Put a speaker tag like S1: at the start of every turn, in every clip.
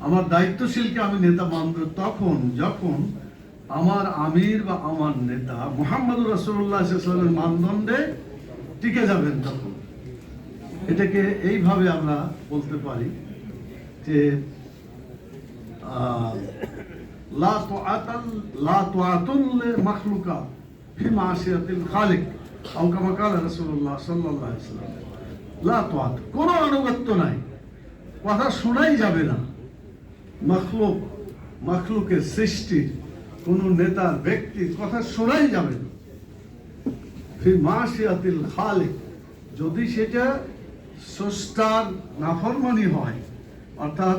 S1: আমার দায়িত্বশীলকে আমি নেতা মানব, তখন, যখন আমার আমির বা আমার নেতা মোহাম্মদ রসুল্লাহামের মানদণ্ডে টিকে যাবেন তখন। এটাকে এইভাবে আমরা বলতে পারি যে কোনো আনুগত্য নাই। কথা শোনাই যাবে না। মখলুক, মখলুকের সৃষ্টির কোন নেতার ব্যক্তির কথা শোনাই যাবে না। যদি সেটা স্রষ্টার নাফরমানি হয়, অর্থাৎ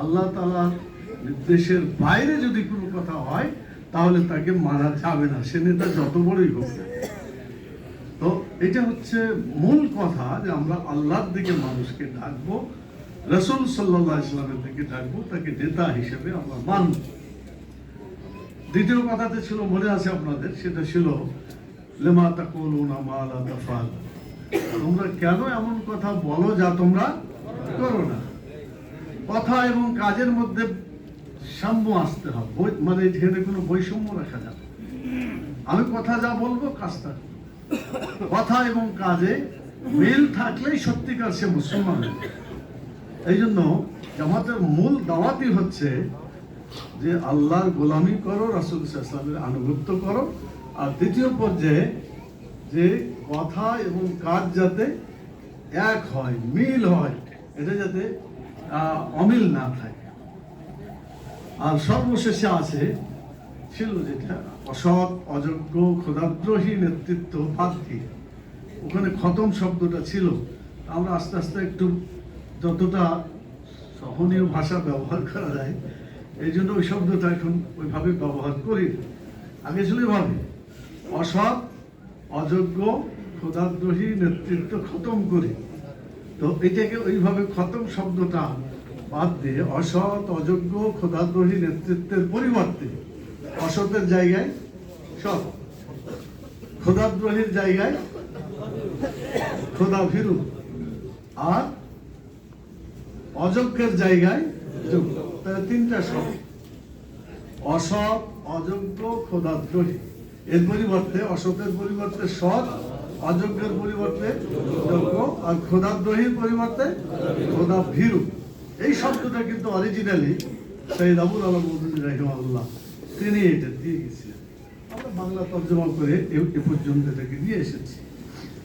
S1: আল্লাহ তালার নির্দেশের বাইরে যদি কোনো কথা হয়, তাহলে তাকে মারা যাবে না। সে নেতা যত বড়ই হোক তো এটা হচ্ছে মূল কথা যে আমরা আল্লাহর দিকে মানুষকে ডাকবো। রসুল সাল্লাহ ইসলামের ডাকবো তাকে নেতা হিসেবে আমরা মানব। দ্বিতীয় কথাতে ছিল, মনে আছে আপনাদের, সেটা ছিল, লেমা তাকুলুনা মা লা তাফআল তোমরা কেন এমন কথা বলো যা তোমরা করো না? কথা এবং কাজের মধ্যে সাম্য আসতে হবে। মানে কোনো বৈষম্য রাখা যাবে আমি কথা যা বলব, কাজটা কথা এবং কাজে মিল থাকলেই সত্যিকার সে মুসলমান। এই জন্য জামাতের মূল দাওয়াতই হচ্ছে যে আল্লাহর গোলামি করো, রাসুল ইসলামের আনুগত্য করো। আর দ্বিতীয় পর্যায়ে যে কথা এবং কাজ যাতে এক হয়, মিল হয়, এটা যাতে অমিল না থাকে। আর সর্বশেষে আছে ছিল যেটা অসৎ, অযোগ্য ক্ষুদাদ্রোহী নেতৃত্ব বাদ ওখানে খতম শব্দটা ছিল। আমরা আস্তে আস্তে একটু যতটা সহনীয় ভাষা ব্যবহার করা যায়, এই জন্য ওই শব্দটা এখন ওইভাবে ব্যবহার করি আগে ছিল এভাবে, অসৎ, অযোগ্য ক্ষুদাদ্রোহী নেতৃত্ব খতম করি। তো এটাকে ওইভাবে খতম শব্দটা বাদ দিয়ে অসৎ, অযোগ্য ক্ষুদাদ্রোহী নেতৃত্বের পরিবর্তে অসতের জায়গায় সৎ ক্ষুদাদ্রোহীর জায়গায় খোদা ভীরু আর অযোগ্যের জায়গায় যোগ্য তাহলে তিনটা শব্দ। অসৎ অযোগ্য খোদাদ্রোহী এর পরিবর্তে অসতের পরিবর্তে সৎ অযোগ্যের পরিবর্তে যোগ্য আর খোদাদ্রোহীর পরিবর্তে খোদা ভীরু এই শব্দটা কিন্তু অরিজিনালি সৈয়দ আবুল আলম রহিমাল্লাহ তিনি এটা দিয়ে গেছিলেন। আমরা বাংলা তর্জমা করে এ- পর্যন্ত এটাকে নিয়ে এসেছি।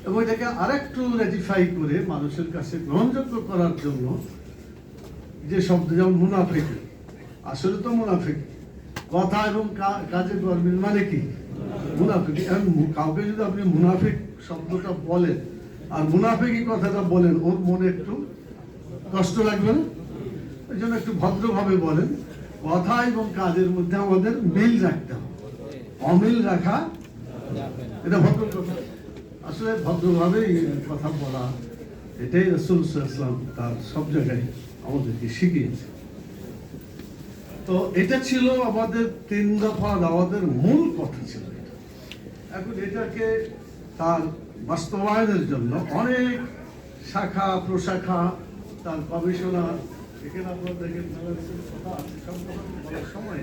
S1: এবং এটাকে আরেকটু রেটিফাই করে মানুষের কাছে গ্রহণযোগ্য করার জন্য যে শব্দ যেমন মুনাফিক, আসলে তো মুনাফিক। কথা এবং কাজে কর্মীর মানে কি? মুনাফিক। কাউকে যদি আপনি মুনাফিক শব্দটা বলেন, আর মুনাফিকই কথাটা বলেন, ওর মনে একটু কষ্ট লাগবে না? এই জন্য একটু ভদ্রভাবে বলেন, কথা এবং কাজের মধ্যে আমাদের মিল রাখতে হবে। অমিল রাখা এটা ভদ্র কথা আসলে ভদ্রভাবে কথা বলা, এটাই রসুল ইসলাম তার সব জায়গায় আমাদেরকে শিখিয়েছে। তো এটা ছিল আমাদের তিন দফা দাওয়াতের মূল কথা ছিল এটা। এখন এটাকে তার বাস্তবায়নের জন্য অনেক শাখা, প্রশাখা, তার গবেষণা, এখানে আপনারা দেখেন কথা সময়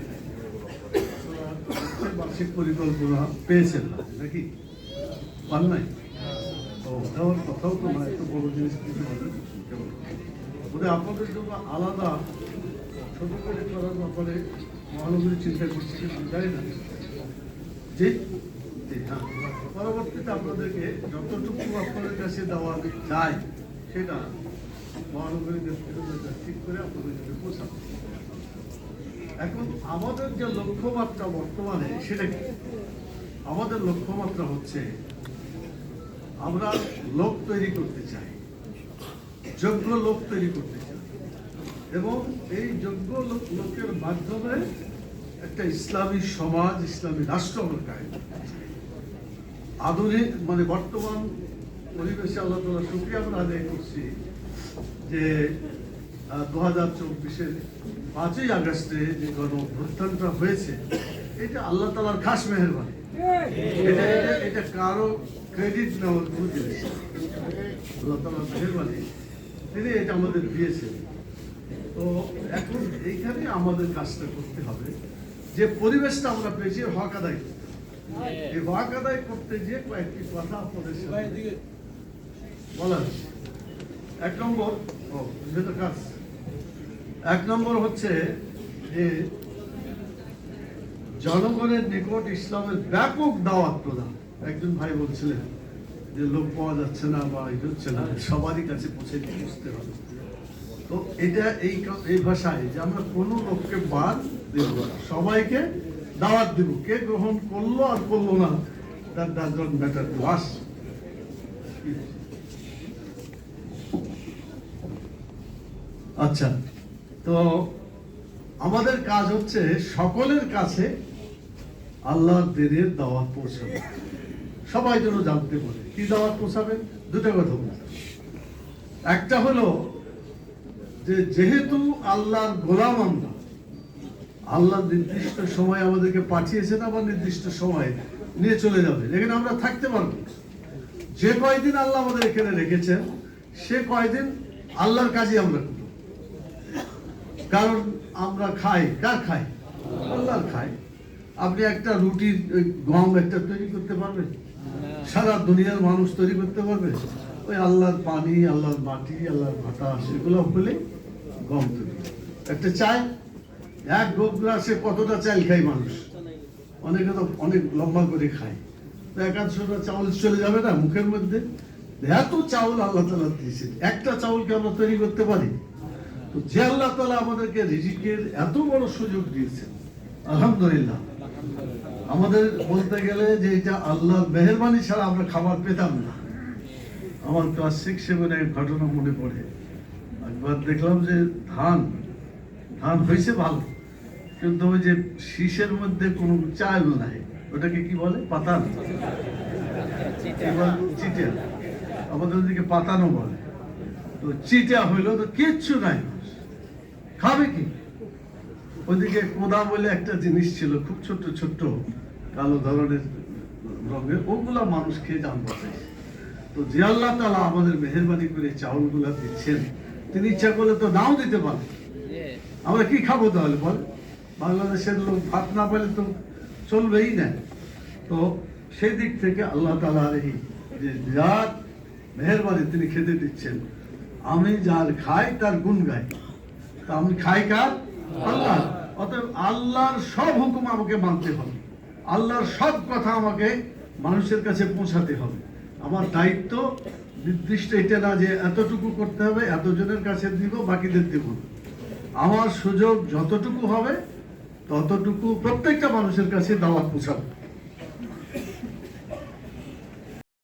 S1: বার্ষিক পরিকল্পনা পেয়েছেন না, নাকি? পান নাই? কথাও তো না একটু বড় জিনিস কিছু বোধহয় আপনাদের জন্য আলাদা ছোট করে করার ব্যাপারে মহানগরী চিন্তা করছি কি আমি জানি না। যে পরবর্তীতে আপনাদেরকে যতটুকু আপনাদের কাছে দেওয়া যায় সেটা মহানগরী ঠিক করে আপনাদের কাছে পৌঁছাবো। এখন আমাদের যে লক্ষ্যমাত্রা বর্তমানে সেটা কি? আমাদের লক্ষ্যমাত্রা হচ্ছে আমরা লোক তৈরি করতে চাই। যোগ্য লোক তৈরি করতে চাই এবং এই যোগ্য লোক, লোকের মাধ্যমে একটা ইসলামী সমাজ, ইসলামী রাষ্ট্র আমরা চাই। আধুনিক মানে বর্তমান পরিবেশে আল্লাহ তালা শুক্রিয়া আমরা আদায় করছি যে দু হাজার চব্বিশের পাঁচই আগস্টে যে গণ অভ্যুত্থানটা হয়েছে, এটা আল্লাহ তালার খাস মেহরবানি। এটা, এটা- কারও ক্রেডিট নেওয়ার কোনো জিনিস আল্লাহ তালার মেহরবানি। তিনি এটা আমাদের দিয়েছেন। তো এখন এইখানে আমাদের কাজটা করতে হবে। যে পরিবেশটা আমরা পেয়েছি হক আদায় এই হক আদায় করতে গিয়ে কয়েকটি কথা আপনাদের সাথে বলা এক নম্বর ও কাজ। এক নম্বর হচ্ছে যে জনগণের নিকট ইসলামের ব্যাপক দাওয়াত প্রদান। একজন ভাই বলছিলেন যে লোক পাওয়া যাচ্ছে না বা এই হচ্ছে না, সবারই কাছে পৌঁছে বুঝতে হবে। তো এটা এই এই ভাষায় যে আমরা কোনো লোককে বাদ দেব না, সবাইকে দাওয়াত দেব। কে গ্রহণ করল আর করল না তার ডাজন ম্যাটার টু আস আচ্ছা তো আমাদের কাজ হচ্ছে সকলের কাছে আল্লাহর দিনের দাওয়াত পৌঁছাবে সবাই যেন জানতে পারে। কি দাওয়াত পৌঁছাবেন? দুটো কথা বলতে একটা হলো যে যেহেতু আল্লাহর গোলাম আমরা, আল্লাহ নির্দিষ্ট সময় আমাদেরকে পাঠিয়েছেন, আবার নির্দিষ্ট সময় নিয়ে চলে যাবে এখানে আমরা থাকতে পারব। যে কয়দিন আল্লাহ আমাদের এখানে রেখেছেন, সে কয়দিন আল্লাহর কাজে আমরা কারণ আমরা খাই। কার খাই? আল্লাহর খাই। আপনি একটা রুটির গম একটা তৈরি করতে পারবেন। সারা দুনিয়ার মানুষ তৈরি করতে পারবে। ওই আল্লাহর পানি, আল্লাহর মাটি, আল্লাহর বাতাস, এগুলো হলে গম তৈরি একটা চায় এক গ্লাসে কতটা চাল খায় মানুষ? অনেকে তো অনেক লম্বা করে খায়। তো একাদশটা চাউল চলে যাবে না মুখের মধ্যে? এত চাউল আল্লাহ তালা দিয়েছেন। একটা চাউলকে আমরা তৈরি করতে পারি? তো যে আল্লাহ তালা আমাদেরকে রিজিকের এত বড় সুযোগ দিয়েছেন। আলহামদুলিল্লাহ। আমাদের বলতে গেলে যে এটা আল্লাহর মেহরবানি ছাড়া আমরা খাবার পেতাম না। আমার ক্লাস সিক্স সেভেনের ঘটনা মনে পড়ে। একবার দেখলাম যে ধান ধান হয়েছে ভালো, কিন্তু ওই যে শীষের মধ্যে কোনো চাল নাই, ওটাকে কি বলে? পাতান। চিটিয়া আমাদের ওদিকে পাতানো বলে। তো চিটিয়া হইল তো কিচ্ছু নাই। খাবে কি? ওইদিকে কোদা বলে একটা জিনিস ছিল খুব ছোট ছোট্ট কালো ধরনের রঙের ওগুলা মানুষ খেয়ে জান বাঁচাইছে তো যে আল্লাহ তালা আমাদের মেহরবানি করে চাউলগুলা দিচ্ছেন তিনি ইচ্ছা করলে তো নাও দিতে পারেন আমরা কি খাব তাহলে বল? বাংলাদেশের লোক ভাত না পেলে তো চলবেই না। তো সেই দিক থেকে আল্লাহ তালার এই যে যার মেহরবানি তিনি খেতে দিচ্ছেন। আমি যার খাই তার গুণ গাই। তা আমি খাই কার? আল্লাহ। অতএব আল্লাহর সব হুকুম আমাকে মানতে হবে। আল্লাহর সব কথা আমাকে মানুষের কাছে পৌঁছাতে হবে। আমার দায়িত্ব নির্দিষ্ট এটা না যে এতটুকু করতে হবে, এতজনের কাছে দিব, বাকিদের দিব আমার সুযোগ যতটুকু হবে, ততটুকু প্রত্যেকটা মানুষের কাছে দাওয়াত পৌঁছাবে।